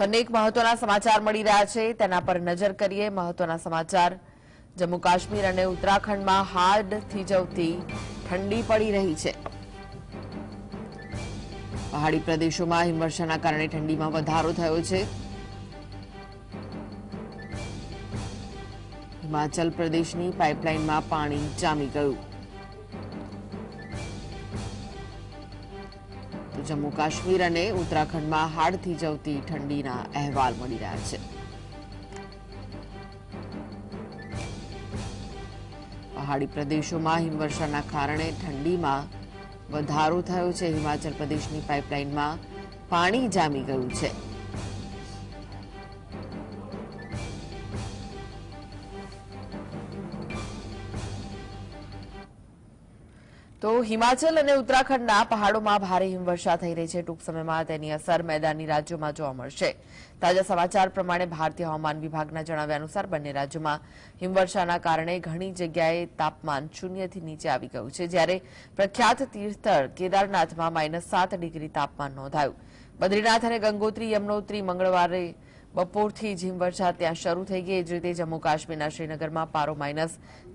અનેક મહત્વના સમાચાર મળી રહ્યા છે. તેના પર નજર કરીએ. મહત્વના સમાચાર. જમ્મુ કાશ્મીર અને ઉત્તરાખંડમાં હાર્ડ થીજવતી ઠંડી પડી રહી છે. પહાડી પ્રદેશોમાં હિમવર્ષાના કારણે ઠંડીમાં વધારો થયો છે. હિમાચલ પ્રદેશની પાઇપલાઇનમાં પાણી જામી ગયું. જમ્મુ કાશ્મીર અને ઉત્તરાખંડમાં હાડથી જવતી ઠંડીના અહેવાલ મળી રહ્યા છે. પહાડી પ્રદેશોમાં હિમવર્ષાના કારણે ઠંડીમાં વધારો થયો છે. હિમાચલ પ્રદેશની પાઇપલાઇનમાં પાણી જામી ગયું છે. તો હિમાચલ અને ઉત્તરાખંડના પહાડોમાં ભારે હિમવર્ષા થઈ રહી છે. ટૂંક સમયમાં તેની અસર મેદાની રાજ્યોમાં જોવા મળશે. તાજા સમાચાર પ્રમાણે ભારતીય હવામાન વિભાગના જણાવ્યા અનુસાર બંને રાજ્યોમાં હિમવર્ષાના કારણે ઘણી જગ્યાએ તાપમાન શૂન્યથી નીચે આવી ગયું છે, જ્યારે પ્રખ્યાત તીર્થસ્થળ કેદારનાથમાં માઇનસ સાત ડિગ્રી તાપમાન નોંધાયું. બદ્રીનાથ અને ગંગોત્રી, યમનોત્રી મંગળવારે બપોરથી જ હિમવર્ષા ત્યાં શરૂ થઈ ગઈ. એ જ રીતે જમ્મુ કાશ્મીરના શ્રીનગરમાં પારો માઇનસ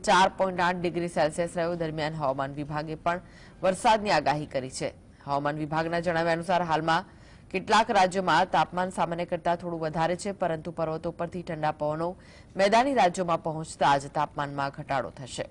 ચાર પોઈન્ટ આઠ ડિગ્રી સેલ્સિયસ રહ્યો. દરમિયાન હવામાન વિભાગે પણ વરસાદની આગાહી કરી છે. હવામાન વિભાગના જણાવ્યા અનુસાર હાલમાં કેટલાક રાજ્યોમાં તાપમાન સામાન્ય કરતાં થોડું વધારે છે, પરંતુ પર્વતો પરથી ઠંડા પવનો મેદાની રાજ્યોમાં પહોંચતા જ તાપમાનમાં ઘટાડો થશે.